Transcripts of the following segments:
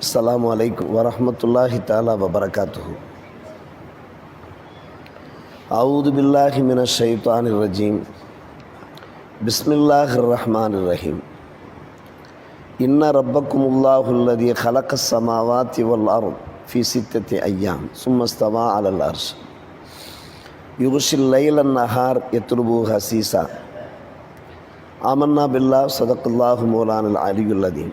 السلام عليكم ورحمة الله تعالى وبركاته. أعوذ بالله من الشيطان الرجيم. بسم الله الرحمن الرحيم. إن ربكم الله الذي خلق السماوات والأرض في ستة أيام ثم استوى على العرش. يغشي الليل النهار يطلبه حسيسا آمنا بالله صدق الله مولانا العلي الذي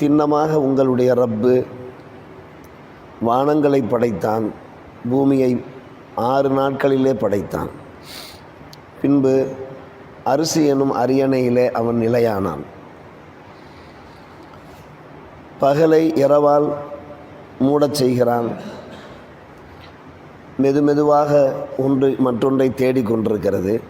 திண்ணமாக உங்களுடைய ரப்பு வானங்களை படைத்தான் பூமியை ஆறு நாட்களிலே படைத்தான். பின்பு அரிசி எனும் அரியணையிலே அவன் நிலையானான். பகலை இரவால் மூடச் செய்கிறான். மெதுமெதுவாக ஒன்று மற்றொன்றை தேடிக்கொண்டிருக்கிறது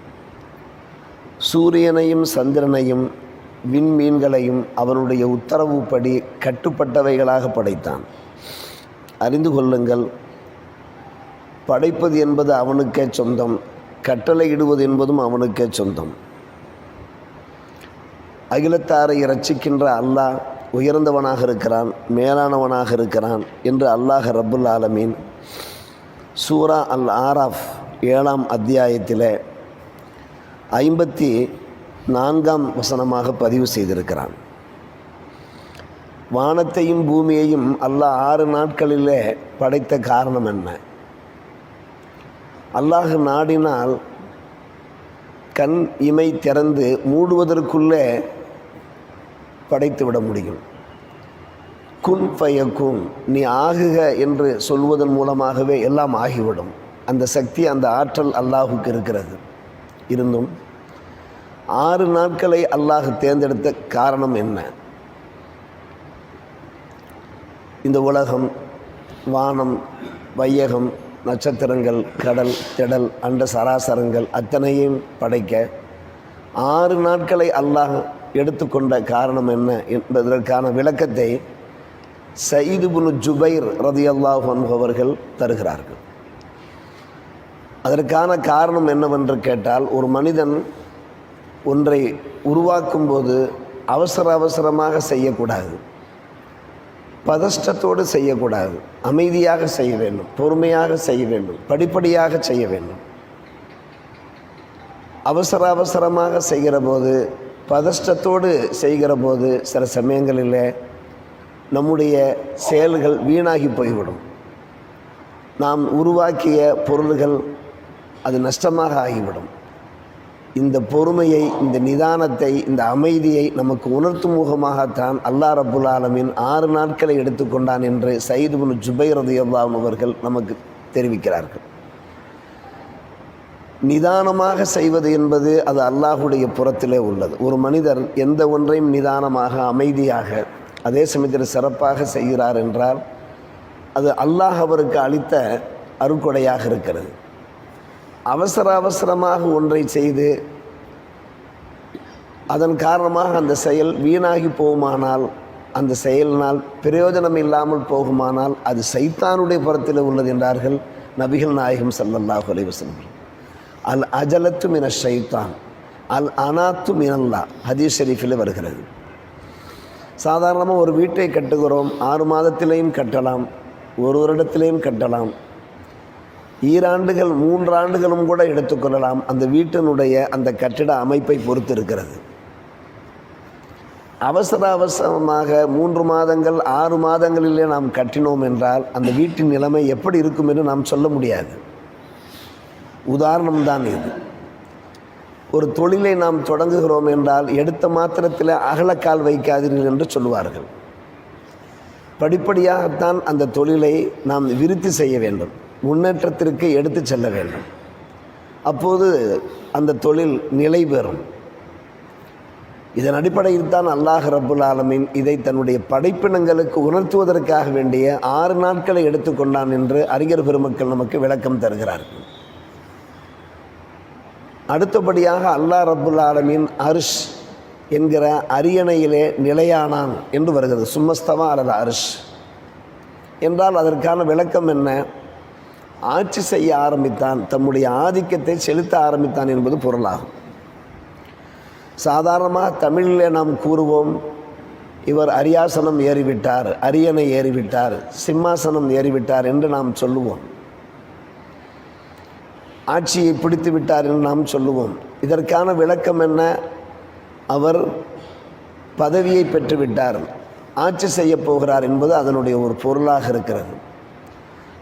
சூரியனையும் சந்திரனையும் விண்மீன்களையும் அவனுடைய உத்தரவுப்படி கட்டுப்பட்டவைகளாக படைத்தான். அறிந்து கொள்ளுங்கள் படைப்பது என்பது அவனுக்கே சொந்தம் கட்டளையிடுவது என்பதும் அவனுக்கே சொந்தம். அகிலத்தாரை இரட்சிக்கின்ற அல்லாஹ் உயர்ந்தவனாக இருக்கிறான் மேலானவனாக இருக்கிறான் என்று அல்லாஹ் ரபுல் ஆலமீன் சூரா அல் ஆராஃப் ஏழாம் அத்தியாயத்தில் ஐம்பத்தி நான்காம் வசனமாக பதிவு செய்திருக்கிறான். வானத்தையும் பூமியையும் அல்லாஹ் ஆறு நாட்களிலே படைத்த காரணம் என்ன? அல்லாஹ் நாடினால் கண் இமை திறந்து மூடுவதற்குள்ளே படைத்து விட முடியும். குன் பயக்கும் நீ ஆகுக என்று சொல்வதன் மூலமாகவே எல்லாம் ஆகிவிடும். அந்த சக்தி அந்த ஆற்றல் அல்லாஹுக்கு இருக்கிறது. இருந்தும் ஆறு நாட்களை அல்லாஹ் தேர்ந்தெடுத்த காரணம் என்ன? இந்த உலகம் வானம் வையகம் நட்சத்திரங்கள் கடல் திடல் அண்ட சராசரங்கள் அத்தனையும் படைக்க ஆறு நாட்களை அல்லாஹ் எடுத்துக்கொண்ட காரணம் என்ன என்பதற்கான விளக்கத்தை சயீது புனு ஜுபைர் ரதி அல்லாஹ் அவர்கள் தருகிறார்கள். அதற்கான காரணம் என்னவென்று கேட்டால் ஒரு மனிதன் ஒன்றை உருவாக்கும் போது அவசர அவசரமாக செய்யக்கூடாது. பதஷ்டத்தோடு செய்யக்கூடாது. அமைதியாக செய்ய வேண்டும். பொறுமையாக செய்ய வேண்டும். படிப்படியாக செய்ய வேண்டும். அவசர அவசரமாக செய்கிற போது பதஷ்டத்தோடு செய்கிற போது சில சமயங்களில் நம்முடைய செயல்கள் வீணாகி போய்விடும். நாம் உருவாக்கிய பொருள்கள் அது நஷ்டமாக ஆகிவிடும். இந்த பொறுமையை இந்த நிதானத்தை இந்த அமைதியை நமக்கு உணர்த்தும் முகமாகத்தான் அல்லா ரபுல் ஆலமின் ஆறு நாட்களை எடுத்துக்கொண்டான் என்று சயீது குனு ஜுபைர் ரதியுல்லாம் அவர்கள் நமக்கு தெரிவிக்கிறார்கள். நிதானமாக செய்வது என்பது அது அல்லாஹுடைய புறத்திலே உள்ளது. ஒரு மனிதர் எந்த ஒன்றையும் நிதானமாக அமைதியாக அதே சமயத்தில் சிறப்பாக செய்கிறார் என்றால் அது அல்லாஹ் அவருக்கு அளித்த அருக்கொடையாக இருக்கிறது. அவசர அவசரமாக ஒன்றை செய்து அதன் காரணமாக அந்த செயல் வீணாகி போகுமானால் அந்த செயலினால் பிரயோஜனம் இல்லாமல் போகுமானால் அது சைத்தானுடைய புறத்தில் உள்ளது என்றார்கள் நபிகள் நாயகம் சல்லல்லாஹு அலைவசம் அல் அஜலத்து மின ஷைத்தான் அல் அனாத்து மினல்லா ஹதீஸ் ஷெரீஃபில் வருகிறது. சாதாரணமாக ஒரு வீட்டை கட்டுகிறோம் ஆறு மாதத்திலேயும் கட்டலாம் ஒரு வருடத்திலேயும் கட்டலாம் ஈராண்டுகள் மூன்றாண்டுகளும் கூட எடுத்துக்கொள்ளலாம். அந்த வீட்டினுடைய அந்த கட்டிட அமைப்பை பொறுத்து இருக்கிறது அவசர அவசரமாக மூன்று மாதங்கள் ஆறு மாதங்களிலே நாம் கட்டினோம் என்றால் அந்த வீட்டின் நிலைமை எப்படி இருக்கும் என்று நாம் சொல்ல முடியாது. உதாரணம்தான் இது. ஒரு தொழிலை நாம் தொடங்குகிறோம் என்றால் எடுத்த மாத்திரத்தில் அகலக்கால் வைக்காதீர்கள் என்று சொல்லுவார்கள். படிப்படியாகத்தான் அந்த தொழிலை நாம் விருத்தி செய்ய வேண்டும். முன்னேற்றத்திற்கு எடுத்து செல்ல வேண்டும். அப்போது அந்த தொழில் நிலை பெறும். இதன் அடிப்படையில் தான் அல்லாஹ் ரபுல் ஆலமின் இதை தன்னுடைய படைப்பினங்களுக்கு உணர்த்துவதற்காக வேண்டிய ஆறு நாட்களை எடுத்துக்கொண்டான் என்று அறிஞர் பெருமக்கள் நமக்கு விளக்கம் தருகிறார்கள் அடுத்தபடியாக அல்லாஹ் ரபுல் ஆலமின் அரிஷ் என்கிற அரியணையிலே நிலையானான் என்று வருகிறது. சும்மஸ்தவா அல்லது அரிஷ். என்றால் அதற்கான விளக்கம் என்ன? ஆட்சி செய்ய ஆரம்பித்தான் தம்முடைய ஆதிக்கத்தை செலுத்த ஆரம்பித்தான் என்பது பொருளாகும். சாதாரணமாக தமிழில் நாம் கூறுவோம் இவர் அரியாசனம் ஏறிவிட்டார் அரியணை ஏறிவிட்டார் சிம்மாசனம் ஏறிவிட்டார் என்று நாம் சொல்லுவோம். ஆட்சியை பிடித்து விட்டார் என்று நாம் சொல்லுவோம். இதற்கான விளக்கம் என்ன? அவர் பதவியை பெற்றுவிட்டார். ஆட்சி செய்யப் போகிறார் என்பது அதனுடைய ஒரு பொருளாக இருக்கிறது.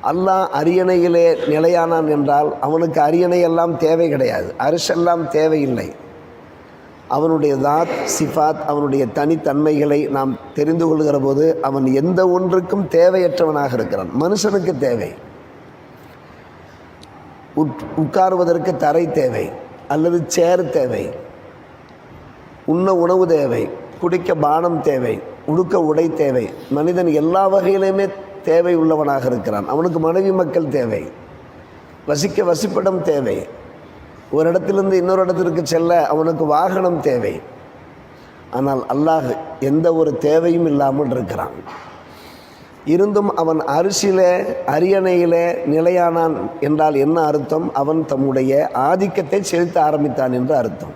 அல்லாஹ் அரியணையிலே நிலையானான் என்றால் அவனுக்கு அரியணை எல்லாம் தேவை கிடையாது. அரிசெல்லாம் தேவையில்லை. அவனுடைய தாத் சிஃபாத் அவனுடைய தனித்தன்மைகளை நாம் தெரிந்து கொள்கிற போது அவன் எந்த ஒன்றுக்கும் தேவையற்றவனாக இருக்கிறான். மனுஷனுக்கு தேவை. உட் உட்காருவதற்கு தரை தேவை அல்லது சேர் தேவை. உண்ண உணவு தேவை. குடிக்க பானம் தேவை. உடுக்க உடை தேவை. மனிதன் எல்லா வகையிலையுமே தேவை உள்ளவனாக இருக்கிறான். அவனுக்கு மனைவி மக்கள் தேவை. வசிக்க வசிப்பிடம் தேவை. ஒரு இடத்திலிருந்து இன்னொரு இடத்திற்கு செல்ல அவனுக்கு வாகனம் தேவை. ஆனால் அல்லாஹ் எந்த ஒரு தேவையும் இல்லாமல் இருக்கிறான். இருந்தும் அவன் அரிசியிலே அரியணையிலே நிலையானான் என்றால் என்ன அர்த்தம்? அவன் தம்முடைய ஆதிக்கத்தை செலுத்த ஆரம்பித்தான் என்று அர்த்தம்.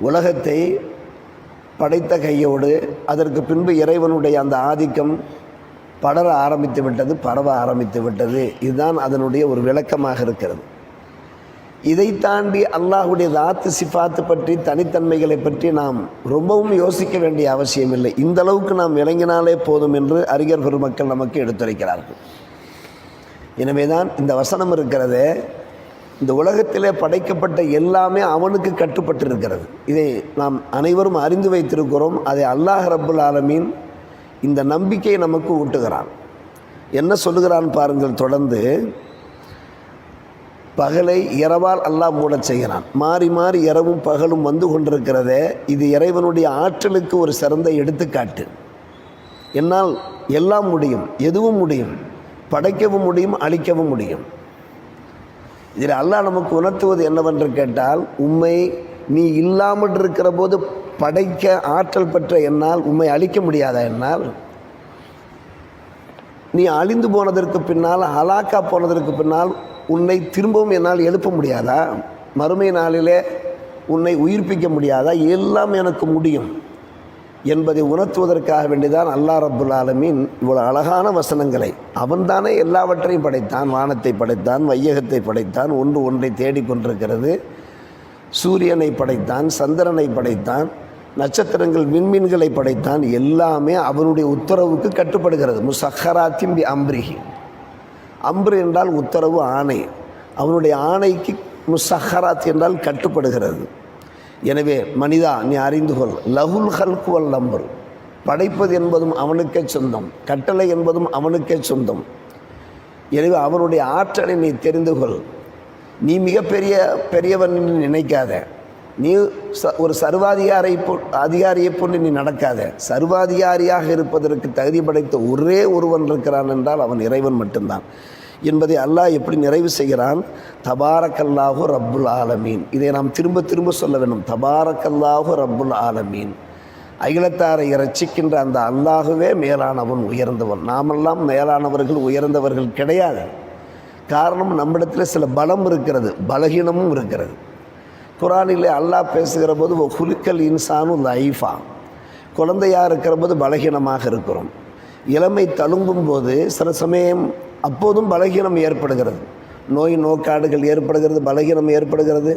உலகத்தை படைத்த கையோடு அதற்கு பின்பு இறைவனுடைய அந்த ஆதிக்கம் படர ஆரம்பித்து விட்டது பரவ ஆரம்பித்து விட்டது. இதுதான் அதனுடைய ஒரு விளக்கமாக இருக்கிறது. இதை தாண்டி அல்லாஹுடைய தாத்து சிஃபாத்து பற்றி தனித்தன்மைகளை பற்றி நாம் ரொம்பவும் யோசிக்க வேண்டிய அவசியம் இல்லை. இந்த அளவுக்கு நாம் விளங்கினாலே போதும் என்று அறிஞர் பெருமக்கள் நமக்கு எடுத்துரைக்கிறார்கள். எனவே தான் இந்த வசனம் இருக்கிறதே இந்த உலகத்திலே படைக்கப்பட்ட எல்லாமே அவனுக்கு கட்டுப்பட்டு இருக்கிறது இதை நாம் அனைவரும் அறிந்து வைத்திருக்கிறோம். அதை அல்லாஹ் ரபுல் ஆலமீன் இந்த நம்பிக்கையை நமக்கு ஊட்டுகிறான். என்ன சொல்லுகிறான் பாருங்கள் தொடர்ந்து பகலை இரவால் அல்லாஹ் மூடச் செய்கிறான். மாறி மாறி இரவும் பகலும் வந்து கொண்டிருக்கிறதே இது இறைவனுடைய ஆற்றலுக்கு ஒரு சிறந்த எடுத்துக்காட்டு. என்னால் எல்லாம் முடியும் எதுவும் முடியும் படைக்கவும் முடியும் அழிக்கவும் முடியும். இதில் அல்லாஹ் நமக்கு உணர்த்துவது என்னவென்று கேட்டால் உண்மை நீ இல்லாமல் இருக்கிற போது படைக்க ஆற்றல் பெற்ற என்னால் உண்மை அழிக்க முடியாதா என்னால்? நீ அழிந்து போனதற்கு பின்னால் ஹலாக்கா போனதற்கு பின்னால் உன்னை திரும்பவும் என்னால் எழுப்ப முடியாதா? மறுமை நாளிலே உன்னை உயிர்ப்பிக்க முடியாதா? எல்லாம் எனக்கு முடியும் என்பதை உணர்த்துவதற்காக வேண்டிதான் அல்லா ரப்புல் ஆலமின் இவ்வளோ அழகான வசனங்களை. அவன்தானே எல்லாவற்றையும் படைத்தான் வானத்தை படைத்தான் வையகத்தை படைத்தான் ஒன்று ஒன்றை தேடிக்கொண்டிருக்கிறது. சூரியனை படைத்தான் சந்திரனை படைத்தான். நட்சத்திரங்கள் விண்மீன்களை படைத்தான் எல்லாமே அவனுடைய உத்தரவுக்கு கட்டுப்படுகிறது. முசஹராத்தின் பி அம்ரிஹி. அம்ரு என்றால் உத்தரவு ஆணை. அவனுடைய ஆணைக்கு முசஹராத் என்றால் கட்டுப்படுகிறது. எனவே மனிதா நீ அறிந்து கொள். லகுல் ஹல்குவல் நம்பர் படைப்பது என்பதும் அவனுக்கே சொந்தம். கட்டளை என்பதும் அவனுக்கே சொந்தம். எனவே அவனுடைய ஆற்றலை நீ தெரிந்து கொள். நீ மிகப்பெரிய பெரியவன் என்று நினைக்காத. நீ ச ஒரு சர்வாதிகாரை போ அதிகாரியை போன்று நீ நடக்காத. சர்வாதிகாரியாக இருப்பதற்கு தகுதி படைத்த ஒரே ஒருவன் இருக்கிறான் என்றால் அவன் இறைவன் மட்டும்தான். என்பதை அல்லாஹ் எப்படி நிறைவு செய்கிறான்? தபாரக்கல்லாஹு ரப்புல் ஆலமீன். இதை நாம் திரும்ப திரும்ப சொல்ல வேண்டும். தபாரக்கல்லாஹு ரப்புல் ஆலமீன். அகிலத்தாரை இரட்சிக்கின்ற அந்த அல்லாஹுவே மேலானவன் உயர்ந்தவன். நாமெல்லாம் மேலானவர்கள் உயர்ந்தவர்கள் கிடையாது. காரணம் நம்மிடத்தில் சில பலம் இருக்கிறது பலகீனமும் இருக்கிறது. குரானிலே அல்லாஹ் பேசுகிற போது குலுக்கல் இன்சானு லைஃபா. குழந்தையாக இருக்கிற போது பலகீனமாக இருக்கிறோம். இளமை தழும்பும் போது சில சமயம் அப்போதும் பலகீனம் ஏற்படுகிறது. நோய் நோக்காடுகள் ஏற்படுகிறது பலகீனம் ஏற்படுகிறது.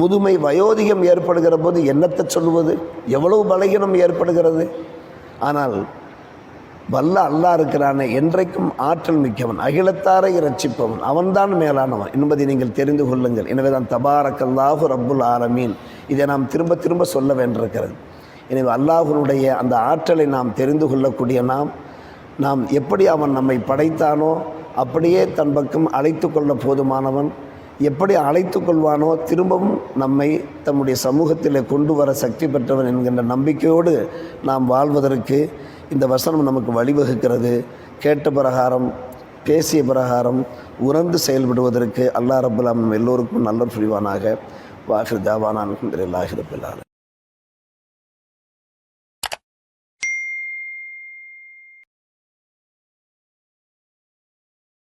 முதுமை வயோதிகம் ஏற்படுகிற போது என்னத்தை சொல்லுவது? எவ்வளவு பலகீனம் ஏற்படுகிறது? ஆனால் வல்ல அல்லா இருக்கிறானே என்றைக்கும் ஆற்றல் மிக்கவன் அகிலத்தாரை ரட்சிப்பவன் அவன்தான் மேலானவன் என்பதை நீங்கள் தெரிந்து கொள்ளுங்கள். எனவே தான் தபாரக்கல்லாஹு ரப்புல் ஆலமீன். இதை நாம் திரும்ப திரும்ப சொல்ல வேண்டியிருக்கிறது. எனவே அல்லாஹுனுடைய அந்த ஆற்றலை நாம் தெரிந்து கொள்ளக்கூடிய நாம் நாம் எப்படி அவன் நம்மை படைத்தானோ அப்படியே தன் பக்கம் அழைத்து கொள்ள போதுமானவன் எப்படி அழைத்து கொள்வானோ திரும்பவும் நம்மை தம்முடைய சமூகத்தில் கொண்டு வர சக்தி பெற்றவன் என்கின்ற நம்பிக்கையோடு நாம் வாழ்வதற்கு இந்த வசனம் நமக்கு வழிவகுக்கிறது. கேட்ட பிரகாரம் பேசிய பிரகாரம் உணர்ந்து செயல்படுவதற்கு அல்லா ரபுல்லாம் எல்லோருக்கும் நல்ல புரிவானாக. வாஹிர் தாவானான் இல்லாஹிரபில்லான்